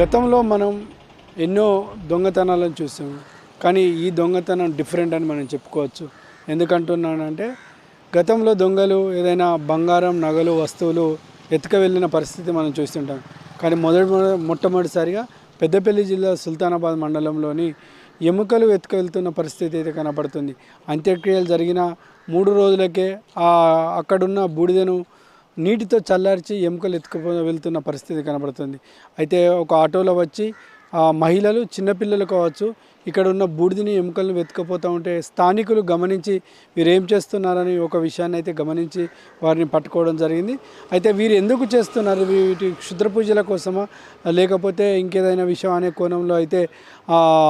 గతంలో మనం ఎన్నో దొంగతనాలను చూసాం. కానీ ఈ దొంగతనం డిఫరెంట్ అని మనం చెప్పుకోవచ్చు. ఎందుకంటున్నానంటే గతంలో దొంగలు ఏదైనా బంగారం నగలు వస్తువులు ఎత్తుక వెళ్ళిన పరిస్థితి మనం చూస్తుంటాం. కానీ మొదటి మొట్టమొదటిసారిగా పెద్దపల్లి జిల్లా సుల్తానాబాద్ మండలంలోని ఎముకలు ఎత్తుక వెళ్తున్న పరిస్థితి అయితే కనపడుతుంది. అంత్యక్రియలు జరిగిన మూడు రోజులకే అక్కడున్న బూడిదను నీటితో చల్లార్చి ఎముకలు ఎత్తుకుపో వెళ్తున్న పరిస్థితి కనబడుతుంది. అయితే ఒక ఆటోలో వచ్చి మహిళలు చిన్నపిల్లలు కావచ్చు ఇక్కడ ఉన్న బూడిదని ఎముకలను వెతుకపోతూ ఉంటే స్థానికులు గమనించి వీరు ఏం చేస్తున్నారని ఒక విషయాన్ని అయితే గమనించి వారిని పట్టుకోవడం జరిగింది. అయితే వీరు ఎందుకు చేస్తున్నారు? వీటి క్షుద్ర పూజల కోసమా? లేకపోతే ఇంకేదైనా విషయం అనే కోణంలో అయితే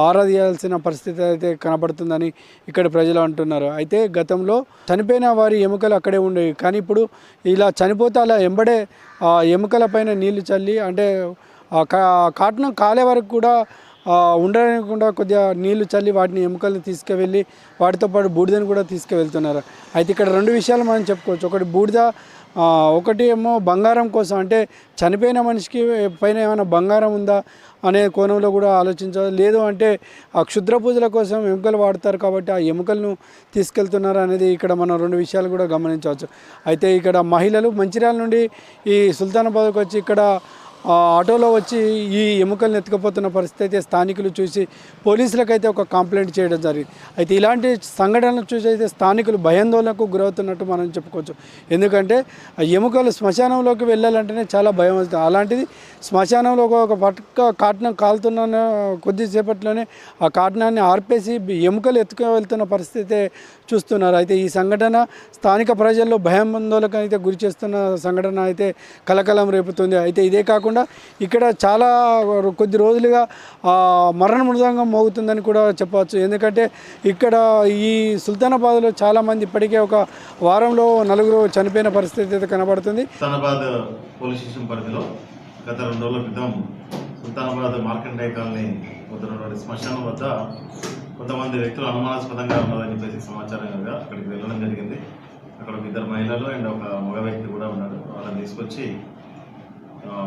ఆరాధించాల్సిన పరిస్థితి అయితే కనబడుతుందని ఇక్కడ ప్రజలు అంటున్నారు. అయితే గతంలో చనిపోయిన వారి ఎముకలు అక్కడే ఉండేవి. కానీ ఇప్పుడు ఇలా చనిపోతే అలా ఎంబడే ఎముకల పైన నీళ్ళు చల్లి అంటే కాటనం కాలే వరకు కూడా ఉండకుండా కొద్దిగా నీళ్ళు చల్లి వాటిని ఎముకల్ని తీసుకువెళ్ళి వాటితో పాటు బూడిదని కూడా తీసుకువెళ్తున్నారు. అయితే ఇక్కడ రెండు విషయాలు మనం చెప్పుకోవచ్చు. ఒకటి బూడిద ఒకటి ఏమో బంగారం కోసం. అంటే చనిపోయిన మనిషికి పైన ఏమైనా బంగారం ఉందా అనే కోణంలో కూడా ఆలోచించాలి. లేదు అంటే ఆ క్షుద్ర పూజల కోసం ఎముకలు వాడతారు కాబట్టి ఆ ఎముకలను తీసుకెళ్తున్నారు అనేది ఇక్కడ మనం రెండు విషయాలు కూడా గమనించవచ్చు. అయితే ఇక్కడ మహిళలు మంచిర్యాల నుండి ఈ సుల్తానాబాద్కి వచ్చి ఇక్కడ ఆటోలో వచ్చి ఈ ఎముకలను ఎత్తుకుపోతున్న పరిస్థితి అయితే స్థానికులు చూసి పోలీసులకైతే అయితే ఒక కంప్లైంట్ చేయడం జరిగింది. అయితే ఇలాంటి సంఘటనలు చూసి అయితే స్థానికులు భయాందోళనకు గురవుతున్నట్టు మనం చెప్పుకోవచ్చు. ఎందుకంటే ఆ ఎముకలు శ్మశానంలోకి వెళ్ళాలంటేనే చాలా భయం వస్తుంది. అలాంటిది శ్మశానంలో ఒక- పట్క కాటనం కాలుతున్న కొద్దిసేపట్లోనే ఆ కాటనాన్ని ఆర్పేసి ఎముకలు ఎత్తుకు వెళ్తున్న పరిస్థితి చూస్తున్నారు. అయితే ఈ సంఘటన స్థానిక ప్రజల్లో భయాందోళనకు అయితే గురి చేస్తున్న సంఘటన అయితే కలకలం రేపుతుంది. అయితే ఇదే కాకుండా కాకుండా ఇక్కడ చాలా కొద్ది రోజులుగా మరణ మృదంగం మోగుతుందని కూడా చెప్పవచ్చు. ఎందుకంటే ఇక్కడ ఈ సుల్తానాబాద్లో చాలామంది ఇప్పటికే ఒక వారంలో నలుగురు చనిపోయిన పరిస్థితి అయితే కనబడుతుంది. సుల్తానాబాద్ పోలీస్ స్టేషన్ పరిధిలో గత రెండు రోజుల క్రితం సుల్తానాబాద్ మార్కండే కాలనీ వద్ద శ్మశానం వద్ద కొంతమంది వ్యక్తులు అనుమానాస్పదంగా ఉన్నారని చెప్పేసి సమాచారం కనుక అక్కడికి వెళ్ళడం జరిగింది. అక్కడ ఒక ఇద్దరు మహిళలు అండ్ ఒక మగ వ్యక్తి కూడా ఉన్నారు. వాళ్ళని తీసుకొచ్చి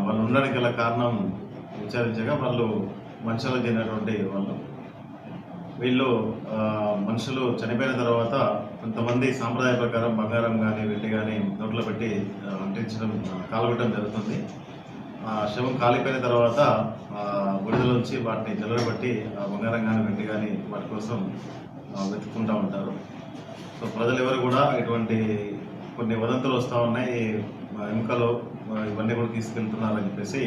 వాళ్ళు ఉండడానికి గల కారణం విచారించగా వాళ్ళు మనుషులు చెందినటువంటి వాళ్ళు. వీళ్ళు మనుషులు చనిపోయిన తర్వాత కొంతమంది సాంప్రదాయ ప్రకారం బంగారం కానీ వెండి కానీ నోట్లో పెట్టి అంటించడం కాలబెట్టడం జరుగుతుంది. ఆ శవం కాలిపోయిన తర్వాత గుడిదలోంచి వాటిని జల్లబట్టి ఆ బంగారం కానీ వెండి కానీ వాటి కోసం వెతుక్కుంటూ ఉంటారు. సో ప్రజలు ఎవరు కూడా ఇటువంటి కొన్ని వదంతులు వస్తూ ఉన్నాయి. ఎముకలు ఇవన్నీ కూడా తీసుకెళ్తున్నారని చెప్పేసి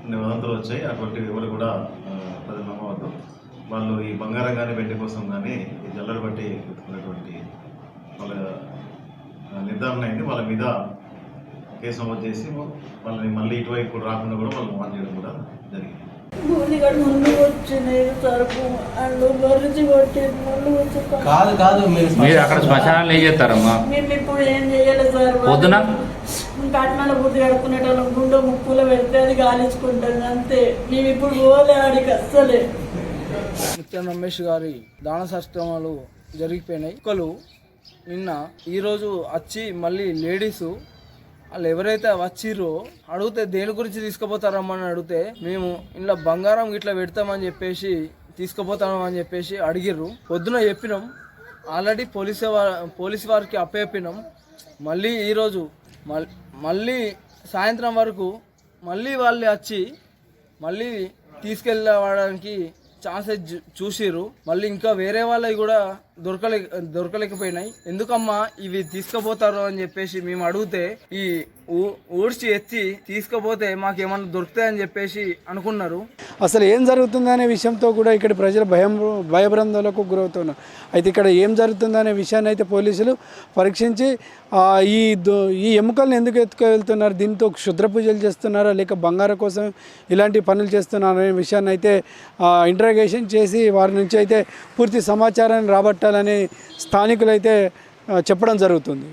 కొన్ని వదంతులు వచ్చాయి. అటువంటివి ఎవరు కూడా ప్రజలు నమ్మవద్దు. వాళ్ళు ఈ బంగారం కానీ వెండి కోసం కానీ ఈ జల్లలు బట్టి వాళ్ళ నిర్ధారణ అయింది. వాళ్ళ మీద కేసు నమోదు చేసి వాళ్ళని మళ్ళీ ఇటువైపు రాకుండా కూడా వాళ్ళు వాన్ చేయడం కూడా జరిగింది. కాదు కాదు మీరు అక్కడ శ్మశానాలు ఏం చేస్తారమ్మా? మేము ఇప్పుడు ఏం చేయలేదు సార్. పొద్దున? కట్నాల బుద్ధి కడుక్కునేటోళ్ళం గుండె ముక్కులో పెడితే అది గాలించుకుంటాం అంతే. మేము ఇప్పుడు పోలే ఆడికి అస్సలే. నిత్యం రమేష్ గారి దాన సత్యమాలు జరిగిపోయినాయి. కుక్కలు నిన్న ఈరోజు వచ్చి మళ్ళీ లేడీసు వాళ్ళు ఎవరైతే వచ్చిర్రో అడిగితే దేని గురించి తీసుకుపోతారమ్మని అడిగితే మేము ఇంట్లో బంగారం ఇట్లా పెడతామని చెప్పేసి తీసుకుపోతాం అని చెప్పేసి అడిగిర్రు. పొద్దున చెప్పినాం. ఆల్రెడీ పోలీసు వా- పోలీసు వారికి అప్పచెప్పినాం. మళ్ళీ ఈరోజు మళ్ళీ సాయంత్రం వరకు మళ్ళీ వాళ్ళు వచ్చి మళ్ళీ తీసుకెళ్ళడానికి ఛాన్సెస్ చూసిర్రు. మళ్ళీ ఇంకా వేరే వాళ్ళవి కూడా దొరకలే దొరకలేకపోయినాయి. ఎందుకమ్మా ఇవి తీసుకుపోతారు అని చెప్పేసి మేము అడిగితే ఈ ఊడ్చి ఎత్తి తీసుకుపోతే మాకేమన్నా దొరుకుతాయని చెప్పేసి అనుకున్నారు. అసలు ఏం జరుగుతుందనే విషయంతో కూడా ఇక్కడ ప్రజలు భయం భయభ్రందాలకు గురవుతున్నారు. అయితే ఇక్కడ ఏం జరుగుతుందనే విషయాన్ని అయితే పోలీసులు పరీక్షించి ఈ దో- ఈ ఎముకలను ఎందుకు ఎత్తుకు వెళ్తున్నారు దీంతో క్షుద్ర పూజలు చేస్తున్నారా? లేక బంగారం కోసం ఇలాంటి పనులు చేస్తున్నారా? అనే విషయాన్ని అయితే ఇంటరాగేషన్ చేసి వారి నుంచి అయితే పూర్తి సమాచారాన్ని రాబట్టి పెట్టాలని స్థానికులైతే చెప్పడం జరుగుతుంది.